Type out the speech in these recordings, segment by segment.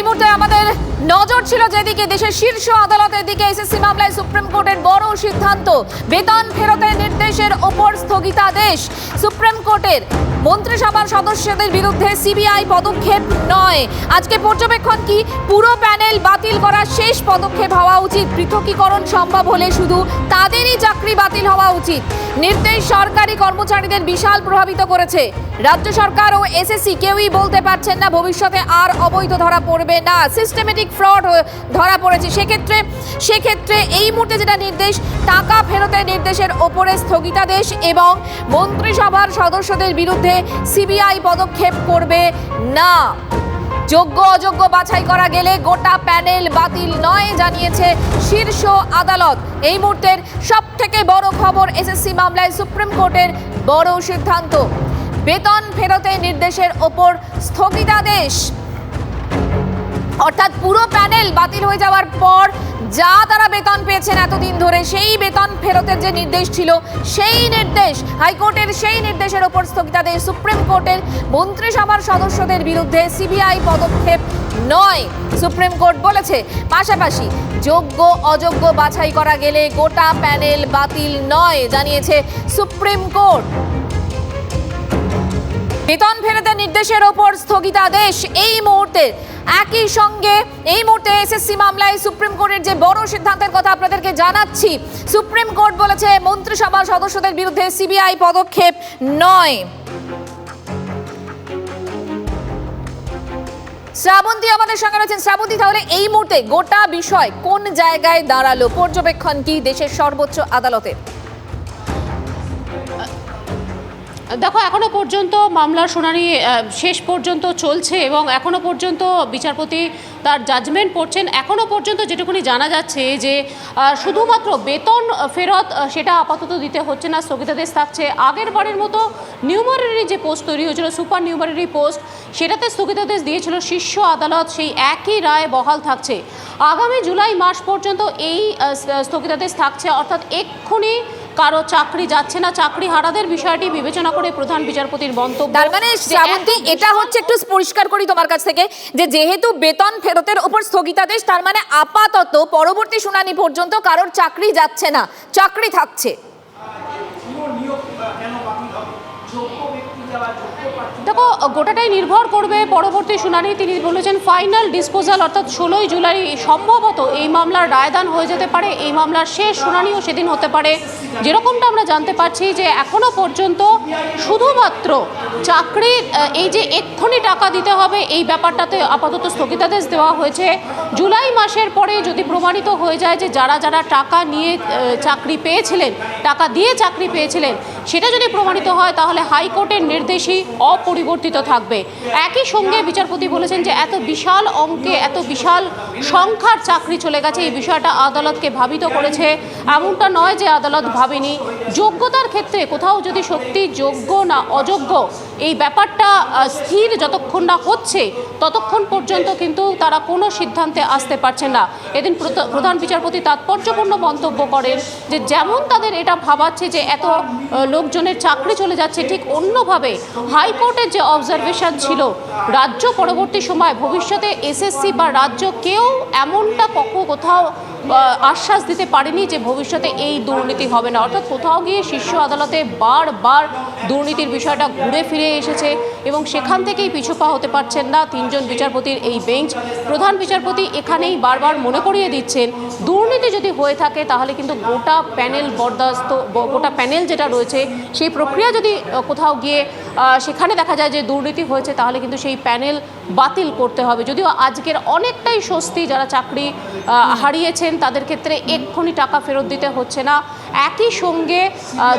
এই মুহূর্তে আমাদের নজর ছিল যেদিকে দেশের শীর্ষ আদালতের দিকে এসএসসি মামলায় সুপ্রিম কোর্টের বড় সিদ্ধান্ত। বেতন ফেরতের নির্দেশের ওপর স্থগিতাদেশ। সুপ্রিম কোর্টের মন্ত্রিসভার সদস্যদের বিরুদ্ধে সিবিআই পদক্ষেপ নয়। আজকে পর্যবেক্ষণ কি পুরো প্যানেল বাতিল করার শেষ পদক্ষেপ হওয়া উচিত? পৃথকীকরণ সম্ভব হলে শুধু তাদেরই চাকরি বাতিল হওয়া উচিত। নির্দেশ সরকারি কর্মচারীদের বিশাল প্রভাবিত করেছে। রাজ্য সরকার ও এসএসসি কেউই বলতে পারছেন না ভবিষ্যতে আর অবৈধ ধরা পড়বে না। সিস্টেমেটিক ফ্রড ধরা পড়েছে। সেক্ষেত্রে সেক্ষেত্রে এই মুহূর্তে যেটা নির্দেশ, টাকা ফেরতের নির্দেশের ওপরে স্থগিতাদেশ এবং মন্ত্রিসভার সদস্যদের বিরুদ্ধে সিবিআই পদক্ষেপ করবে না। যোগ্য, অযোগ্য বাছাই করা গেলে গোটা প্যানেল বাতিল নয়, জানিয়েছে শীর্ষ আদালত। এই মুহূর্তের সব থেকে বড় খবর এসএসসি মামলায় সুপ্রিম কোর্টের বড় সিদ্ধান্ত। বেতন ফেরতের নির্দেশের ওপর স্থগিতাদেশ। অর্থাৎ পুরো প্যানেল বাতিল হয়ে যাওয়ার পর যা তারা বেতন পেয়েছেন এতদিন ধরে, সেই বেতন ফেরতের যে নির্দেশ ছিল, সেই নির্দেশ, হাইকোর্টের সেই নির্দেশের ওপর স্থগিতাদেশ সুপ্রিম কোর্টের মন্ত্রিসভার সদস্যদের বিরুদ্ধে সিবিআই পদক্ষেপ নয়। সুপ্রিম কোর্ট বলেছে, পাশাপাশি যোগ্য, অযোগ্য বাছাই করা গেলে গোটা প্যানেল বাতিল নয়, জানিয়েছে সুপ্রিম কোর্ট। বেতন ফেরতের নির্দেশের ওপর স্থগিতাদেশ এই মুহূর্তে। একই সঙ্গে এই মুহূর্তে এসএসসি মামলায় সুপ্রিম কোর্টের যে বড় সিদ্ধান্তের কথা আপনাদেরকে জানাচ্ছি সুপ্রিম কোর্ট বলেছে মন্ত্রিসভার সদস্যদের বিরুদ্ধে সিবিআই পদক্ষেপ নয়। শ্রাবন্তী আমাদের সঙ্গে রয়েছেন। শ্রাবন্তী, তাহলে এই মুহূর্তে গোটা বিষয় কোন জায়গায় দাঁড়াল? পর্যবেক্ষণ কি দেশের সর্বোচ্চ আদালতের দেখো, এখনও পর্যন্ত মামলার শুনানি শেষ পর্যন্ত চলছে এবং এখনও পর্যন্ত বিচারপতি তার জাজমেন্ট পড়ছেন এখনও পর্যন্ত যেটুকুনি জানা যাচ্ছে যে শুধুমাত্র বেতন ফেরত সেটা আপাতত দিতে হচ্ছে না, স্থগিতাদেশ থাকছে। আগের বারের মতো নিউমারি যে পোস্ট তৈরি হয়েছিল সুপার নিউমারি পোস্ট সেটাতে স্থগিতাদেশ দিয়েছিল শীর্ষ আদালত, সেই একই রায় বহাল থাকছে। আগামী জুলাই মাস পর্যন্ত এই স্থগিতাদেশ থাকছে। অর্থাৎ এক্ষুনি কারও চাকরি যাচ্ছে না চাকরি হারাদের বিষয়টি বিবেচনা করে প্রধান বিচারপতির মন্তব্য তার মানে শ্রাবন্তী এটা হচ্ছে একটু পরিষ্কার করি তোমার কাছ থেকে যে যেহেতু বেতন ফেরতের উপর স্থগিতাদেশ তার মানে আপাতত পরবর্তী শুনানি পর্যন্ত কারোর চাকরি যাচ্ছে না চাকরি থাকছে। দেখো গোটাটাই নির্ভর করবে পরবর্তী শুনানি। তিনি বলেছেন ফাইনাল ডিসপোজাল অর্থাৎ ষোলোই জুলাই সম্ভবত এই মামলার রায়দান হয়ে যেতে পারে। এই মামলার শেষ শুনানিও সেদিন হতে পারে। যেরকমটা আমরা জানতে পারছি যে এখনও পর্যন্ত শুধুমাত্র চাকরির আহ, এই যে এক্ষুনি টাকা দিতে হবে এই ব্যাপারটাতে আপাতত স্থগিতাদেশ দেওয়া হয়েছে। জুলাই মাসের পরে যদি প্রমাণিত হয়ে যায় যে যারা যারা টাকা নিয়ে চাকরি পেয়েছিলেন টাকা দিয়ে চাকরি পেয়েছিলেন সেটা যদি প্রমাণিত হয় তাহলে হাইকোর্টের নির্দেশই অপরিবর্তিত থাকবে। একই সঙ্গে বিচারপতি বলেছেন যে এত বিশাল অঙ্কে, এত বিশাল সংখ্যার চাকরি চলে গেছে, এই বিষয়টা আদালতকে ভাবিত করেছে। এমনটা নয় যে আদালত ভাবেনি। যোগ্যতার ক্ষেত্রে কোথাও যদি সত্যি যোগ্য না অযোগ্য, এই ব্যাপারটা স্থির যতক্ষণ না হচ্ছে, ততক্ষণ পর্যন্ত কিন্তু তারা কোনো সিদ্ধান্তে আসতে পারছেন না। এদিন প্রধান বিচারপতি তাৎপর্যপূর্ণ মন্তব্য করেন যে যেমন তাদের এটা ভাবাচ্ছে যে এত লোকজনের চাকরি চলে যাচ্ছে, ঠিক অন্যভাবে হাইকোর্টের যে অবজারভেশন ছিল রাজ্য পরবর্তী সময় ভবিষ্যতে এসএসসি বা রাজ্য কেউ এমনটা কখনো কোথাও আশ্বাস দিতে পারেনি যে ভবিষ্যতে এই দুর্নীতি হবে না। অর্থাৎ কোথাও গিয়ে শীর্ষ আদালতে বারবার দুর্নীতির বিষয়টা ঘুরে ফিরে এসেছে এবং সেখান থেকেই পিছু পা হতে পারছেন না তিনজন বিচারপতির এই বেঞ্চ। প্রধান বিচারপতি এখানেই বারবার মনে করিয়ে দিচ্ছেন, দুর্নীতি যদি হয়ে থাকে তাহলে কিন্তু গোটা প্যানেল বরদাস্ত গোটা প্যানেল যেটা রয়েছে, সেই প্রক্রিয়া যদি কোথাও গিয়ে সেখানে দেখা যায় যে দুর্নীতি হয়েছে তাহলে কিন্তু সেই প্যানেল বাতিল করতে হবে। যদিও আজকের অনেকটাই স্বস্তি যারা চাকরি হারিয়েছেন তাদের ক্ষেত্রে এক্ষুনি টাকা ফেরত দিতে হচ্ছে না। একই সঙ্গে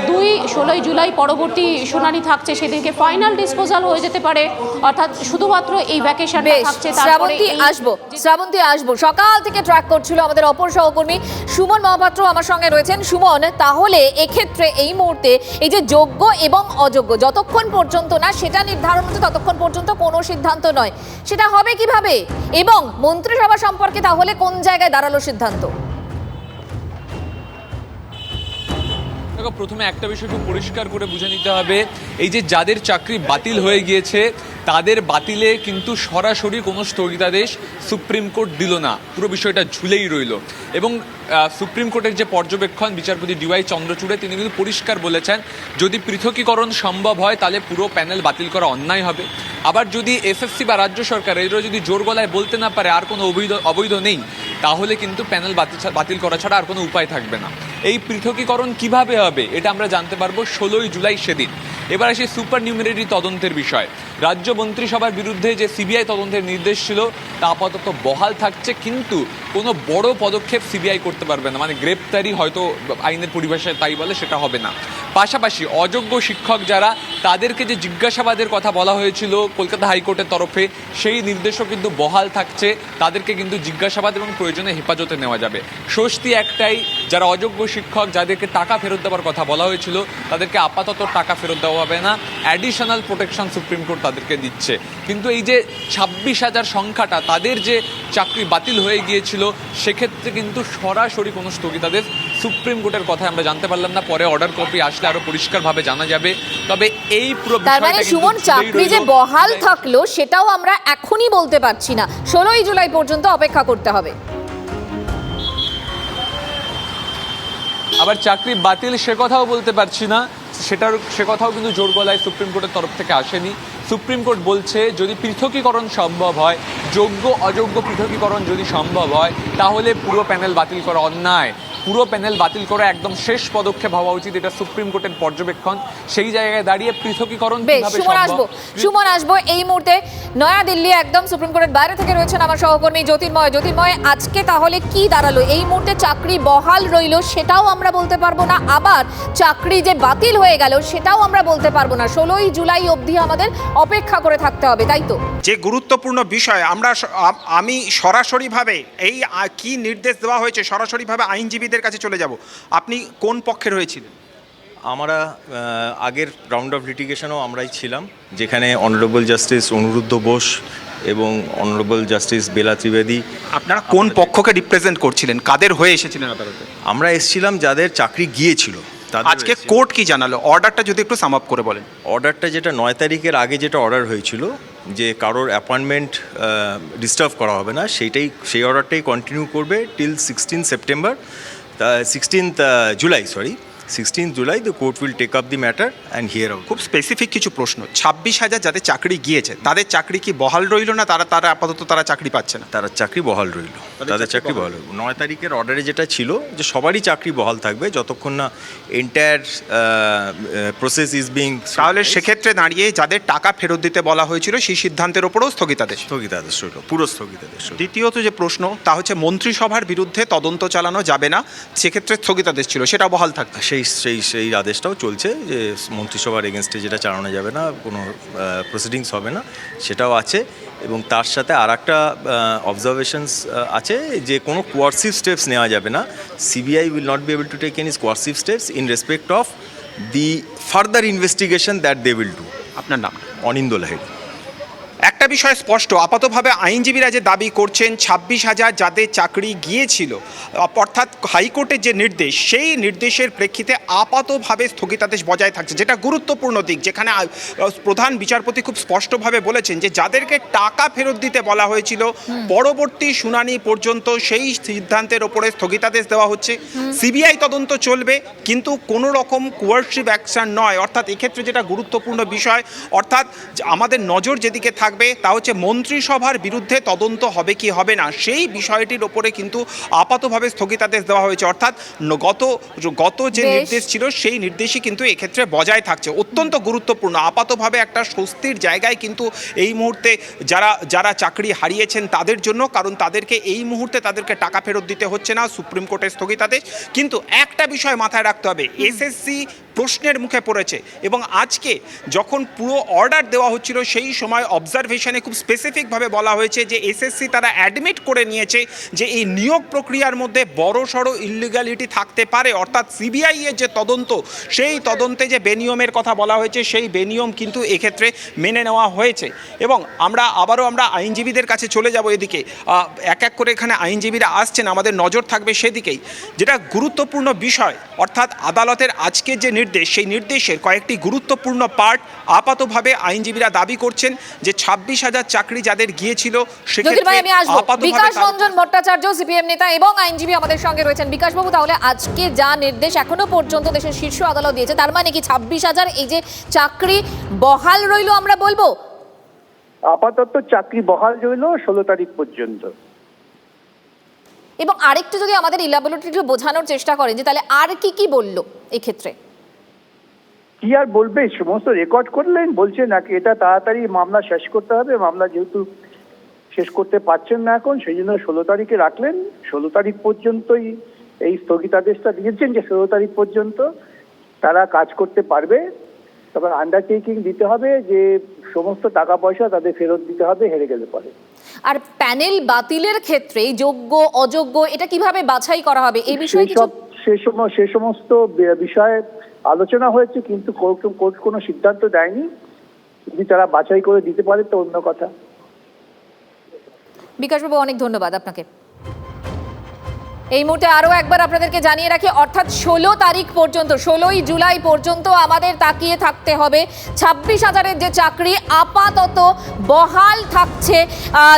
দুই ষোলোই জুলাই পরবর্তী শুনানি থাকছে সেদিনকে ফাইনাল ডিসপোজাল হয়ে যেতে পারে। অর্থাৎ শুধুমাত্র এই ভ্যাকেশনটা বেশ থাকছে শ্রাবন্তী আসব শ্রাবন্তী আসব। সকাল থেকে ট্র্যাক করছিল আমাদের অপর সহকর্মী সুমন মহাপাত্র আমার সঙ্গে রয়েছেন। সুমন তাহলে এক্ষেত্রে এই মুহূর্তে এই যে যোগ্য এবং অযোগ্য যতক্ষণ পর্যন্ত না সেটা নির্ধারণ হচ্ছে ততক্ষণ পর্যন্ত কোনো সিদ্ধান্ত নয়। সেটা হবে কীভাবে? এবং মন্ত্রিসভা সম্পর্কে তাহলে কোন জায়গায় দাঁড়াল সিদ্ধান্ত? দেখো প্রথমে একটা বিষয় খুব পরিষ্কার করে বুঝে নিতে হবে। এই যে যাদের চাকরি বাতিল হয়ে গিয়েছে, তাদের বাতিলে কিন্তু সরাসরি কোনো স্থগিতাদেশ সুপ্রিম কোর্ট দিল না। পুরো বিষয়টা ঝুলেই রইল। এবং সুপ্রিম কোর্টের যে পর্যবেক্ষণ বিচারপতি ডিওয়াই চন্দ্রচূড়ে, তিনি কিন্তু পরিষ্কার বলেছেন, যদি পৃথকীকরণ সম্ভব হয়, তাহলে পুরো প্যানেল বাতিল করা অন্যায় হবে। আবার যদি এসএসসি বা রাজ্য সরকার এরা যদি জোর গলায় বলতে না পারে, আর কোনো অবৈধ অবৈধ নেই। তাহলে কিন্তু প্যানেল বাতিল বাতিল করা ছাড়া আর কোনো উপায় থাকবে না। এই পৃথকীকরণ কীভাবে হবে এটা আমরা জানতে পারব ষোলোই জুলাই সেদিন। এবার আসি সুপার নিউমেরারি তদন্তের বিষয়। রাজ্য মন্ত্রিসভার বিরুদ্ধে যে সিবিআই তদন্তের নির্দেশ ছিল, তা আপাতত বহাল থাকছে, কিন্তু কোনো বড় পদক্ষেপ সিবিআই করতে পারবে না। মানে গ্রেপ্তারি হয়তো আইনের পরিভাষায় তাই বলে, সেটা হবে না। পাশাপাশি অযোগ্য শিক্ষক যারা, তাদেরকে যে জিজ্ঞাসাবাদের কথা বলা হয়েছিল কলকাতা হাইকোর্টের তরফে, সেই নির্দেশও কিন্তু বহাল থাকছে। তাদেরকে কিন্তু জিজ্ঞাসাবাদ এবং প্রয়োজনে হেফাজতে নেওয়া যাবে। স্বস্তি একটাই, যারা অযোগ্য শিক্ষক, যাদেরকে টাকা ফেরত দেওয়ার কথা বলা হয়েছিল, তাদেরকে আপাতত টাকা ফেরত দেওয়া হবে না। অ্যাডিশনাল প্রোটেকশন সুপ্রিম কোর্ট তাদেরকে দিচ্ছে। কিন্তু এই যে ছাব্বিশ হাজার সংখ্যাটা, তাদের যে চাকরি বাতিল হয়ে গিয়েছিল, সেক্ষেত্রে কিন্তু সরাসরি কোনো স্থগিতাদেশ সুপ্রিম কোর্টের কথা আমরা জানতে পারলাম না পরে অর্ডার কপি আসলে আরও পরিষ্কারভাবে জানা যাবে। তবে এই পুরো তার মানে সুমন চাকরি যে বহাল থাকল সেটাও আমরা এখনই বলতে পারছি না। ষোলোই জুলাই পর্যন্ত অপেক্ষা করতে হবে। আবার চাকরি বাতিল সে কথাও বলতে পারছি না। সেটার সে কথাও কিন্তু জোর গলায় সুপ্রিম কোর্টের তরফ থেকে আসেনি। সুপ্রিম কোর্ট বলছে যদি পৃথকীকরণ সম্ভব হয় যোগ্য অযোগ্য পৃথকীকরণ যদি সম্ভব হয় তাহলে পুরো প্যানেল বাতিল করা অন্যায়। পুরো প্যানেল বাতিল করা একদম শেষ পদক্ষেপ হওয়া উচিত এটা সুপ্রিম কোর্টের পর্যবেক্ষণ। সেই জায়গায় দাঁড়িয়ে পৃথকীকরণ সুমন আসব সুমন আসব এই মুহূর্তে। নয়াদিল্লি একদম সুপ্রিম কোর্টের বাইরে থেকে রয়েছেন আমার সহকর্মী জ্যোতির্ময়। জ্যোতির্ময় আজকে তাহলে কি দাঁড়াল? এই মুহূর্তে চাকরি বহাল রইল সেটাও আমরা বলতে পারব না। আবার চাকরি যে বাতিল হয়ে গেল সেটাও আমরা বলতে পারব না। ষোলোই জুলাই অবধি আমাদের অপেক্ষা করে থাকতে হবে তাই তো? যে গুরুত্বপূর্ণ বিষয় আমরা আমি সরাসরিভাবে এই কি নির্দেশ দেওয়া হয়েছে সরাসরিভাবে আইনজীবীদের কাছে চলে যাব। আপনি কোন পক্ষের হয়েছিলেন আমরা আগের রাউন্ড অফ লিটিগেশনও আমরাই ছিলাম যেখানে অনারেবল জাস্টিস অনুরুদ্ধ বোস এবং অনারেবল জাস্টিস বেলা ত্রিবেদী। আপনারা কোন পক্ষকে রিপ্রেজেন্ট করছিলেন? কাদের হয়ে এসেছিলেন আদালতে? আমরা এসছিলাম যাদের চাকরি গিয়েছিল। আজকে কোর্ট কি জানালো? অর্ডারটা যদি একটু সাম আপ করে বলেন। অর্ডারটা যেটা নয় তারিখের আগে যেটা অর্ডার হয়েছিল যে কারোর অ্যাপয়েন্টমেন্ট ডিস্টার্ব করা হবে না সেইটাই সেই অর্ডারটাই কন্টিনিউ করবে till sixteen September sixteenth July sorry sixteen July the court will take up the matter and hear out খুব স্পেসিফিক কিছু প্রশ্ন। ছাব্বিশ হাজার যাদের চাকরি গিয়েছে তাদের চাকরি কি বহাল রইল না তারা তারা আপাতত তারা চাকরি পাচ্ছে না? তারা চাকরি বহাল রইল। তাদের চাকরি বহাল রইল। নয় তারিখের অর্ডারে যেটা ছিল যে সবারই চাকরি বহাল থাকবে যতক্ষণ না এন্টায়ার প্রসেস ইজ বিং তাহলে সেক্ষেত্রে দাঁড়িয়ে যাদের টাকা ফেরত দিতে বলা হয়েছিল সেই সিদ্ধান্তের ওপরেও স্থগিতাদেশ। স্থগিতাদেশ রইল পুরো স্থগিতাদেশ দ্বিতীয়ত যে প্রশ্ন তা হচ্ছে মন্ত্রিসভার বিরুদ্ধে তদন্ত চালানো যাবে না সেক্ষেত্রে স্থগিতাদেশ ছিল সেটা বহাল থাকবে। সেই সেই সেই সেই আদেশটাও চলছে যে মন্ত্রিসভার এগেনস্টে যেটা চালানো যাবে না কোনো প্রসিডিংস হবে না সেটাও আছে। এবং তার সাথে আর একটা অবজারভেশনস আছে যে কোনো কোয়ার্সিভ স্টেপস নেওয়া যাবে না। CBI will not be able to take any coercive steps in respect of the further investigation that they will do আপনার নাম? অনিন্দ লাহিড়ী। একটা বিষয় স্পষ্ট আপাতভাবে আইনজীবীরা যে দাবি করছেন ছাব্বিশ হাজার যাদের চাকরি গিয়েছিল অর্থাৎ হাইকোর্টের যে নির্দেশ সেই নির্দেশের প্রেক্ষিতে আপাতভাবে স্থগিতাদেশ বজায় থাকছে যেটা গুরুত্বপূর্ণ দিক যেখানে প্রধান বিচারপতি খুব স্পষ্টভাবে বলেছেন যে যাদেরকে টাকা ফেরত দিতে বলা হয়েছিল পরবর্তী শুনানি পর্যন্ত সেই সিদ্ধান্তের ওপরে স্থগিতাদেশ দেওয়া হচ্ছে। সিবিআই তদন্ত চলবে কিন্তু কোনো রকম কোয়ার্সিভ অ্যাকশন নয় অর্থাৎ এক্ষেত্রে যেটা গুরুত্বপূর্ণ বিষয় অর্থাৎ আমাদের নজর যেদিকে থাকবে তা হচ্ছে মন্ত্রিসভার বিরুদ্ধে তদন্ত হবে কি হবে না সেই বিষয়টির ওপরে কিন্তু আপাতভাবে স্থগিতাদেশ দেওয়া হয়েছে। অর্থাৎ গত গত যে নির্দেশ ছিল সেই নির্দেশই কিন্তু এক্ষেত্রে বজায় থাকছে। অত্যন্ত গুরুত্বপূর্ণ। আপাতভাবে একটা স্বস্তির জায়গায় কিন্তু এই মুহূর্তে যারা যারা চাকরি হারিয়েছেন তাদের জন্য কারণ তাদেরকে এই মুহূর্তে তাদেরকে টাকা ফেরত দিতে হচ্ছে না সুপ্রিম কোর্টের স্থগিতাদেশ। কিন্তু একটা বিষয় মাথায় রাখতে হবে এসএসসি প্রশ্নের মুখে পড়েছে এবং আজকে যখন পুরো অর্ডার দেওয়া হচ্ছিল সেই সময় অবজারভেশন নোটিফিকেশনে খুব স্পেসিফিকভাবে বলা হয়েছে যে এসএসসি তারা অ্যাডমিট করে নিয়েছে যে এই নিয়োগ প্রক্রিয়ার মধ্যে বড় সড়ো ইলিগালিটি থাকতে পারে। অর্থাৎ সিবিআই এর যে তদন্ত, সেই তদন্তে যে বেনিয়মের কথা বলা হয়েছে, সেই বেনিয়ম কিন্তু এক্ষেত্রে মেনে নেওয়া হয়েছে। এবং আমরা আবারও আমরা আইনজীবীদের কাছে চলে যাব এদিকে। এক এক করে এখানে আইনজীবীরা আসছেন, আমাদের নজর থাকবে সেদিকেই। যেটা গুরুত্বপূর্ণ বিষয়, অর্থাৎ আদালতের আজকের যে নির্দেশ, সেই নির্দেশের কয়েকটি গুরুত্বপূর্ণ পার্ট আপাতভাবে আইনজীবীরা দাবি করছেন যে ছাব্বিশ হাজার চাকরি যাদের গিয়েছিল বিকাশ রঞ্জন ভট্টাচার্য সিপিএম নেতা এবং আইনজীবী আমাদের সঙ্গে রয়েছেন। বিকাশ বাবু তাহলে আজকে যা নির্দেশ এখনও পর্যন্ত দেশের শীর্ষ আদালত দিয়েছে তার মানে কি ছাব্বিশ হাজার এই যে চাকরি বহাল রইল আমরা বলব? আপাতত চাকরি বহাল রইল ষোলো তারিখ পর্যন্ত। এবং আরেকটু যদি আমাদের ইলাবিলিটি বোঝানোর চেষ্টা করেন যে তাহলে আর কি কি বলল এক্ষেত্রে? কি আর বলবে? সমস্ত রেকর্ড করলেন বলছে নাকি এটা তাড়াতাড়ি মামলা শেষ করতে হবে মামলা যেহেতু শেষ করতে পারছেন না এখন সেই জন্য ষোলো তারিখে রাখলেন। ষোলো তারিখ পর্যন্তই এই স্থগিতাদেশটা দিয়েছেন যে ষোলো তারিখ পর্যন্ত তারা কাজ করতে পারবে। তবে আন্ডারটেকিং দিতে হবে যে সমস্ত টাকা পয়সা তাদের ফেরত দিতে হবে হেরে গেলে পরে। আর প্যানেল বাতিলের ক্ষেত্রে যোগ্য অযোগ্য এটা কীভাবে বাছাই করা হবে? এই বিষয়ে কিছু সে সমস্ত বিষয়ে আলোচনা হয়েছে, কিন্তু কোর্ট কোনো সিদ্ধান্ত দেয়নি যদি তারা বাছাই করে দিতে পারে তো অন্য কথা। বিকাশবাবু, অনেক ধন্যবাদ আপনাকে। এই মুহূর্তে আরও একবার আপনাদেরকে জানিয়ে রাখি, অর্থাৎ ষোলো তারিখ পর্যন্ত, ষোলোই জুলাই পর্যন্ত আমাদের তাকিয়ে থাকতে হবে। ছাব্বিশ হাজারের যে চাকরি, আপাতত বহাল থাকছে।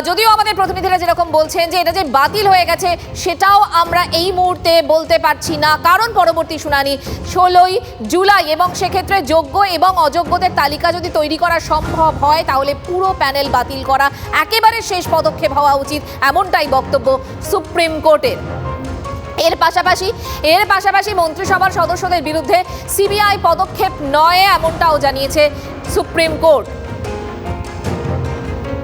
যদিও আমাদের প্রতিনিধিরা যেরকম বলছেন যে এটা যে বাতিল হয়ে গেছে, সেটাও আমরা এই মুহূর্তে বলতে পারছি না। কারণ পরবর্তী শুনানি ষোলোই জুলাই, এবং সেক্ষেত্রে যোগ্য এবং অযোগ্যদের তালিকা যদি তৈরি করা সম্ভব হয়, তাহলে পুরো প্যানেল বাতিল করা একেবারে শেষ পদক্ষেপ হওয়া উচিত, এমনটাই বক্তব্য সুপ্রিম কোর্টের। এর পাশাপাশি এর পাশাপাশি মন্ত্রিসভার সদস্যদের বিরুদ্ধে সিবিআই পদক্ষেপ নয় এমনটাও জানিয়েছে সুপ্রিম কোর্ট।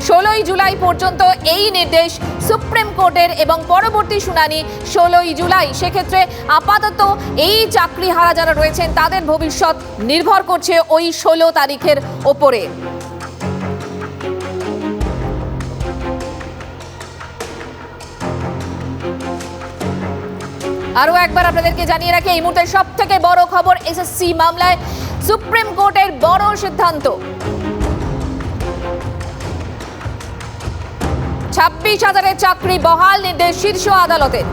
ষোলোই জুলাই পর্যন্ত এই নির্দেশ সুপ্রিম কোর্টের এবং পরবর্তী শুনানি ষোলোই জুলাই। সেক্ষেত্রে আপাতত এই চাকরি হারা যারা রয়েছেন, তাদের ভবিষ্যৎ নির্ভর করছে ওই ষোলো তারিখের ওপরে। আরও একবার আপনাদেরকে জানিয়ে রাখি, এই মুহূর্তে সব থেকে বড় খবর এসএসসি মামলায় সুপ্রিম কোর্টের বড় সিদ্ধান্ত। ছাব্বিশ হাজারের চাকরি বহাল নির্দেশ শীর্ষ আদালতের।